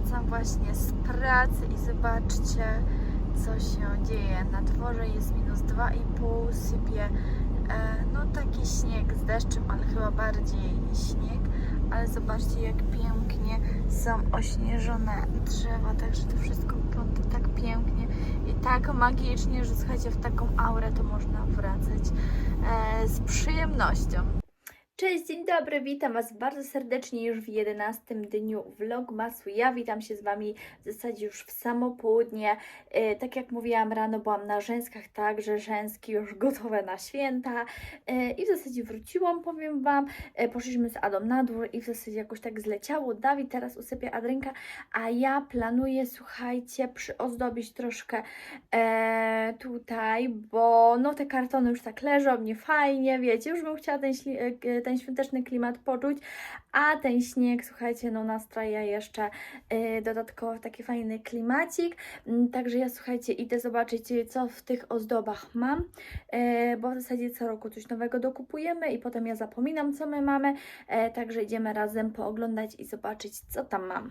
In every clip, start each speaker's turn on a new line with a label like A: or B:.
A: wracam właśnie z pracy i zobaczcie, co się dzieje. Na dworze jest minus 2,5, sypie e, no taki śnieg z deszczem, ale chyba bardziej śnieg. Ale zobaczcie, jak pięknie są ośnieżone drzewa, także to wszystko wygląda tak pięknie i tak magicznie, że słuchajcie, w taką aurę to można wracać e, z przyjemnością. Cześć, dzień dobry, witam Was bardzo serdecznie już w 11 dniu vlogmasu. Ja witam się z Wami w zasadzie już w samo południe. E, tak jak mówiłam rano, byłam na rzęskach, także rzęski już gotowe na święta e, i w zasadzie wróciłam, powiem Wam. E, poszliśmy z Adą na dwór i w zasadzie jakoś tak zleciało. Dawid teraz usypia Adrynka, a ja planuję, słuchajcie, przyozdobić troszkę tutaj, bo no te kartony już tak leżą, nie fajnie, wiecie, już bym chciała ten, ten świąteczny klimat poczuć, a ten śnieg, słuchajcie, no nastraja jeszcze e, dodatkowo taki fajny klimacik, Mm, także ja, słuchajcie, idę zobaczyć, e, co w tych ozdobach mam, e, bo w zasadzie co roku coś nowego dokupujemy i potem ja zapominam, co my mamy, e, także idziemy razem pooglądać i zobaczyć, co tam mam.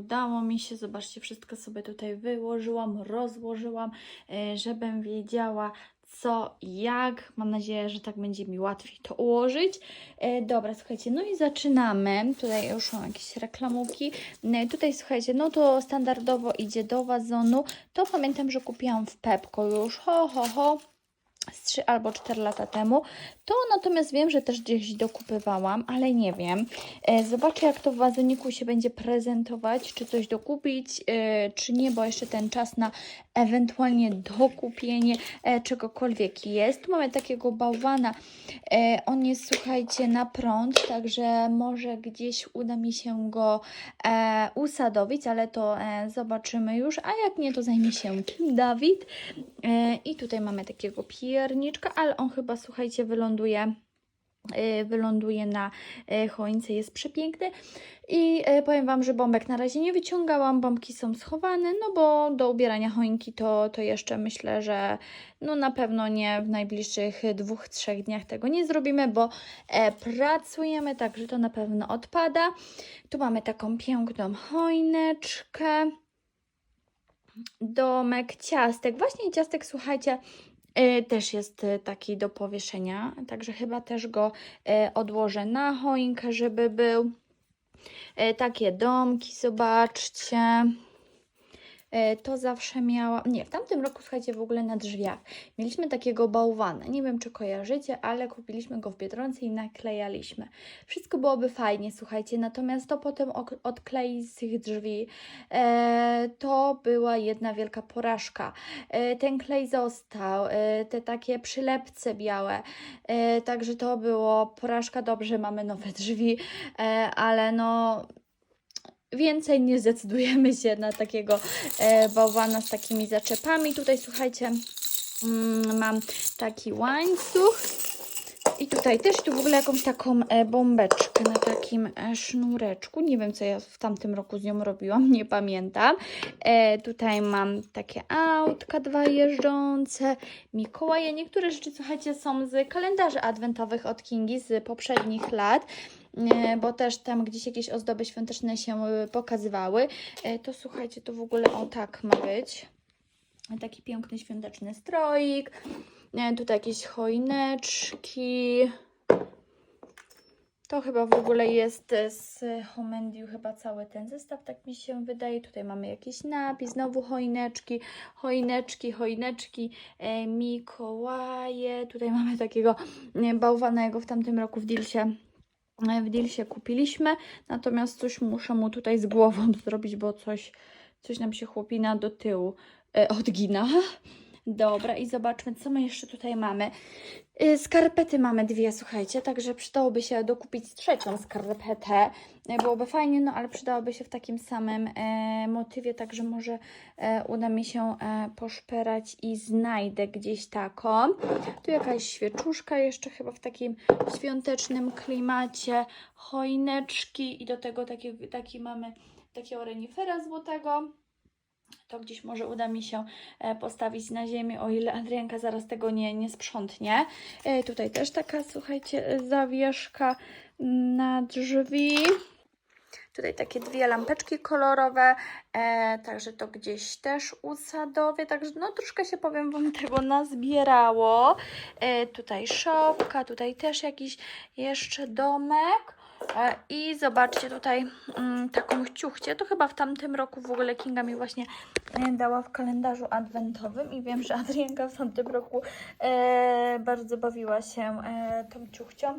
A: Udało mi się, zobaczcie, wszystko sobie tutaj wyłożyłam, rozłożyłam, e, żebym wiedziała co, jak. Mam nadzieję, że tak będzie mi łatwiej to ułożyć. E, Dobra, słuchajcie, no i zaczynamy. Tutaj już mam jakieś reklamówki. E, Tutaj, słuchajcie, no to standardowo idzie do wazonu. To pamiętam, że kupiłam w Pepko już, ho, ho, ho z 3 albo 4 lata temu. To natomiast wiem, że też gdzieś dokupywałam, ale nie wiem. E, Zobaczę, jak to w wazoniku się będzie prezentować, czy coś dokupić, e, czy nie, bo jeszcze ten czas na ewentualnie dokupienie e, czegokolwiek jest. Mamy takiego bałwana. On jest, słuchajcie, na prąd, także może gdzieś uda mi się go usadowić, ale to zobaczymy już. A jak nie, to zajmie się Dawid. I tutaj mamy takiego pierniczka, ale on chyba, słuchajcie, wyląduje e, wyląduje na e, choince, jest przepiękny i e, powiem Wam, że bombek na razie nie wyciągałam, bombki są schowane, no bo do ubierania choinki to, to jeszcze myślę, że no na pewno nie w najbliższych dwóch, trzech dniach tego nie zrobimy, bo e, pracujemy, także to na pewno odpada. Tu mamy taką piękną choineczkę domek ciastek. Właśnie ciastek, słuchajcie, y, też jest y, taki do powieszenia, także chyba też go y, odłożę na choinkę, żeby był. Takie domki, zobaczcie. Y, To zawsze miałam. Nie, w tamtym roku, słuchajcie, w ogóle na drzwiach mieliśmy takiego bałwana. Nie wiem, czy kojarzycie, ale kupiliśmy go w biedronce i naklejaliśmy. Wszystko byłoby fajnie, słuchajcie, natomiast to potem ok- odklei z tych drzwi. E, to była jedna wielka porażka. E, ten klej został, e, te takie przylepce białe, e, także to było porażka. Dobrze, mamy nowe drzwi, e, ale no więcej nie zdecydujemy się na takiego e, bałwana z takimi zaczepami. Tutaj słuchajcie, mm, mam taki łańcuch. I tutaj też tu w ogóle jakąś taką e, bombeczkę na takim e, sznureczku. Nie wiem, co ja w tamtym roku z nią robiłam, nie pamiętam. E, tutaj mam takie autka dwa jeżdżące, Mikołaje. Niektóre rzeczy, słuchajcie, są z kalendarzy adwentowych od Kingi z poprzednich lat. E, Bo też tam gdzieś jakieś ozdoby świąteczne się e, pokazywały. E, To słuchajcie, to w ogóle o tak ma być. Taki piękny świąteczny stroik. Tutaj jakieś choineczki. To chyba w ogóle jest z Homendiu chyba cały ten zestaw, tak mi się wydaje. Tutaj mamy jakiś napis, znowu choineczki, choineczki, choineczki, e, Mikołaje. Tutaj mamy takiego e, bałwanego w tamtym roku w Dilsie. E, W Dilsie kupiliśmy, natomiast coś muszę mu tutaj z głową zrobić, bo coś, coś nam się chłopina do tyłu e, odgina. Dobra, i zobaczmy, co my jeszcze tutaj mamy. Y, Skarpety mamy dwie, słuchajcie, także przydałoby się dokupić trzecią skarpetę. Y, Byłoby fajnie, no ale przydałoby się w takim samym e, motywie, także może e, uda mi się e, poszperać i znajdę gdzieś taką. Tu jakaś świeczuszka jeszcze chyba w takim świątecznym klimacie, choineczki i do tego taki, taki mamy takiego renifera złotego. To gdzieś może uda mi się e, postawić na ziemię, o ile Adrianka zaraz tego nie, nie sprzątnie. E, Tutaj też taka, słuchajcie, zawieszka na drzwi. Tutaj takie dwie lampeczki kolorowe, e, także to gdzieś też usadowię, także no troszkę się powiem Wam tego nazbierało. E, tutaj szopka, tutaj też jakiś jeszcze domek. E, I zobaczcie tutaj mm, taką ciuchcię. To chyba w tamtym roku w ogóle Kinga mi właśnie e, dała w kalendarzu adwentowym i wiem, że Adrianka w tamtym roku e, bardzo bawiła się tą ciuchcią.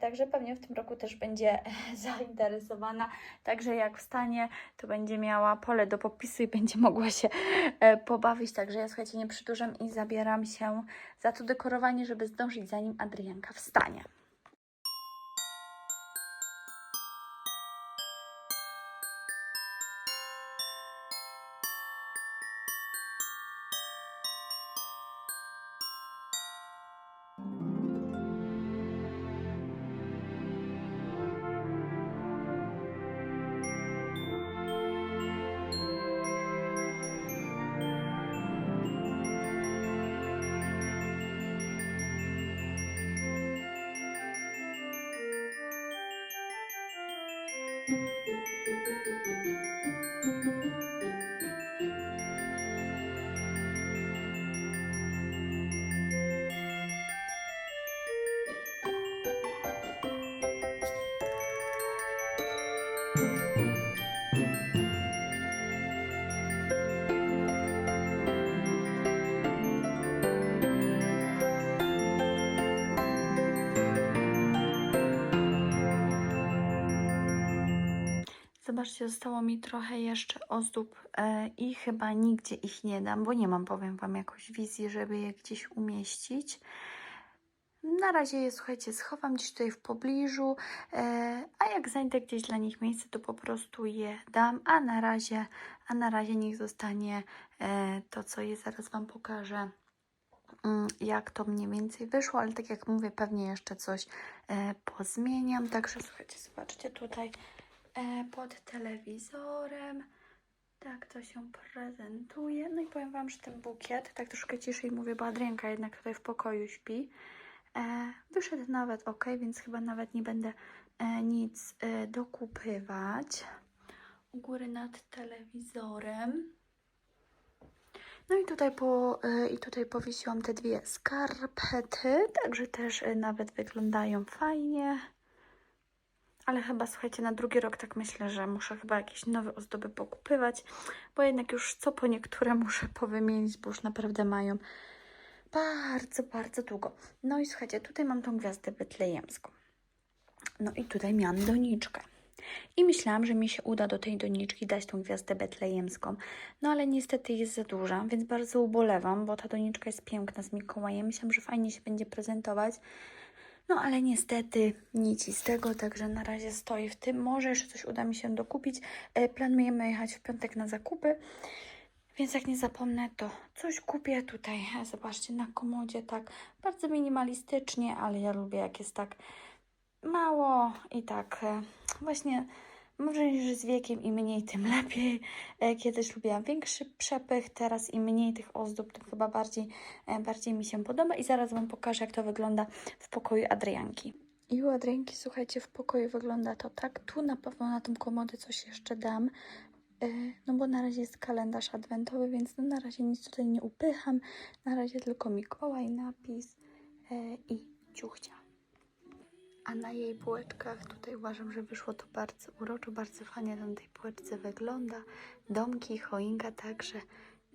A: Także pewnie w tym roku też będzie zainteresowana. Także jak wstanie, to będzie miała pole do popisu i będzie mogła się pobawić. Także ja słuchajcie, nie przydłużam i zabieram się za to dekorowanie, żeby zdążyć zanim Adrianka wstanie. Zobaczcie, zostało mi trochę jeszcze ozdób e, i chyba nigdzie ich nie dam, bo nie mam, powiem Wam, jakoś wizji, żeby je gdzieś umieścić. Na razie je, słuchajcie, schowam gdzieś tutaj w pobliżu, e, a jak znajdę gdzieś dla nich miejsce, to po prostu je dam, a na razie, a na razie niech zostanie e, to, co je zaraz Wam pokażę mm, jak to mniej więcej wyszło, ale tak jak mówię, pewnie jeszcze coś pozmieniam. Także słuchajcie, zobaczcie tutaj pod telewizorem. Tak to się prezentuje. No i powiem Wam, że ten bukiet, tak troszkę ciszej mówię, bo Adrianka jednak tutaj w pokoju śpi, e, wyszedł nawet ok, więc chyba nawet nie będę e, nic e, dokupywać. U góry nad telewizorem. No i tutaj, po, y, i tutaj powiesiłam te dwie skarpety, także też y, nawet wyglądają fajnie. Ale chyba, słuchajcie, na drugi rok tak myślę, że muszę chyba jakieś nowe ozdoby pokupywać, bo jednak już co po niektóre muszę powymienić, bo już naprawdę mają bardzo, bardzo długo. No i słuchajcie, tutaj mam tą gwiazdę betlejemską. No i tutaj miałam doniczkę. I myślałam, że mi się uda do tej doniczki dać tą gwiazdę betlejemską. No ale niestety jest za duża, więc bardzo ubolewam, bo ta doniczka jest piękna z Mikołajem. Myślałam, że fajnie się będzie prezentować. No ale niestety nic z tego, także na razie stoję w tym. Może jeszcze coś uda mi się dokupić. E, Planujemy jechać w piątek na zakupy. Więc jak nie zapomnę, to coś kupię tutaj. E, Zobaczcie, na komodzie tak bardzo minimalistycznie, ale ja lubię jak jest tak mało i tak e, właśnie mam wrażenie, że z wiekiem im mniej, tym lepiej. E, Kiedyś lubiłam większy przepych, teraz im mniej tych ozdób, tym chyba bardziej, e, bardziej mi się podoba i zaraz Wam pokażę, jak to wygląda w pokoju Adrianki. I u Adrianki, słuchajcie, w pokoju wygląda to tak. Tu na pewno na tą komodę coś jeszcze dam. E, No bo na razie jest kalendarz adwentowy, więc no na razie nic tutaj nie upycham. Na razie tylko Mikołaj, napis i ciuchcia. A na jej półeczkach tutaj uważam, że wyszło to bardzo uroczo, bardzo fajnie na tej półeczce wygląda. Domki, choinka także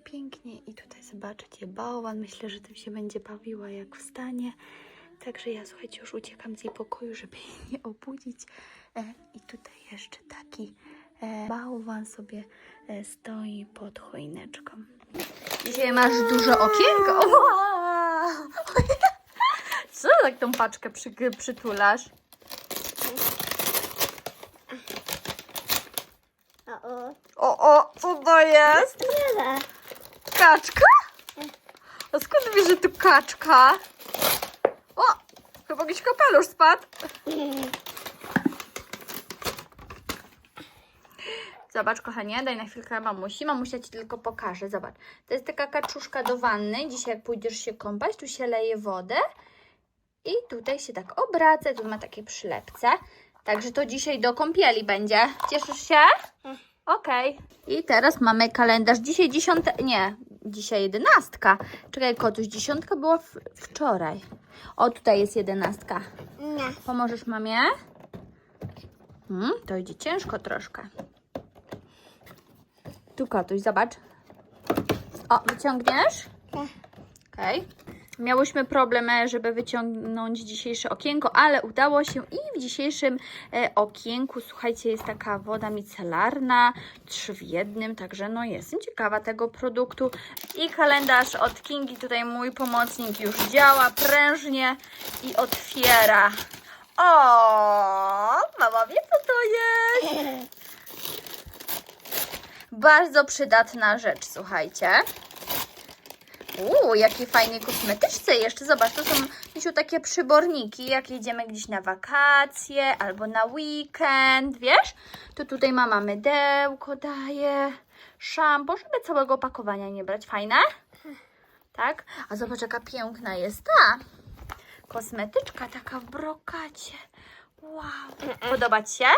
A: pięknie i tutaj zobaczycie bałwan. Myślę, że tym się będzie bawiła jak wstanie. Także ja słuchajcie, już uciekam z jej pokoju, żeby jej nie obudzić. E, I tutaj jeszcze taki e, bałwan sobie e, stoi pod choineczką. Dzisiaj masz duże okienko. Wow. Tak tą paczkę przy, przytulasz?
B: O, o.
A: O, o, co to jest?
B: Tyle.
A: Kaczka? A skąd wiesz, że tu kaczka? O, chyba jakiś kapelusz spadł. Zobacz, kochanie, daj na chwilkę mamusi. Mamusia ci tylko pokaże. Zobacz. To jest taka kaczuszka do wanny. Dzisiaj jak pójdziesz się kąpać, tu się leje wodę. I tutaj się tak obraca. Tu ma takie przylepce. Także to dzisiaj do kąpieli będzie. Cieszysz się? Okej. I teraz mamy kalendarz. Dzisiaj dziesiąte... Nie, dzisiaj jedenastka. Czekaj, kotuś, dziesiątka była w... wczoraj. O, tutaj jest jedenastka.
B: Nie.
A: Pomożesz mamie? Hmm, to idzie ciężko troszkę. Tu kotuś, zobacz. O, wyciągniesz?
B: Tak.
A: Okej. Miałyśmy problem, e, żeby wyciągnąć dzisiejsze okienko, ale udało się i w dzisiejszym e, okienku, słuchajcie, jest taka woda micelarna, trzy w jednym, także no jestem ciekawa tego produktu. I kalendarz od Kingi, tutaj mój pomocnik już działa prężnie i otwiera. O, mama wie co to jest. Bardzo przydatna rzecz, słuchajcie. Uuu, jakie fajne kosmetyczce jeszcze. Zobacz, to są Misiu, takie przyborniki, jak jedziemy gdzieś na wakacje albo na weekend, wiesz? To tutaj mama mydełko daje, szampo, żeby całego opakowania nie brać. Fajne? Tak? A zobacz, jaka piękna jest ta kosmetyczka, taka w brokacie. Wow. Podoba Ci się?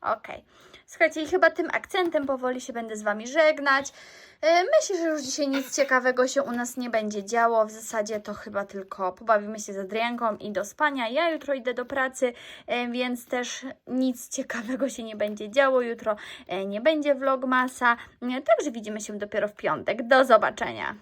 A: Okej. Słuchajcie, i chyba tym akcentem powoli się będę z Wami żegnać. E, Myślę, że już dzisiaj nic ciekawego się u nas nie będzie działo. W zasadzie to chyba tylko pobawimy się z Adrianką i do spania. Ja jutro idę do pracy, e, więc też nic ciekawego się nie będzie działo. Jutro e, nie będzie vlogmasa. Także widzimy się dopiero w piątek. Do zobaczenia.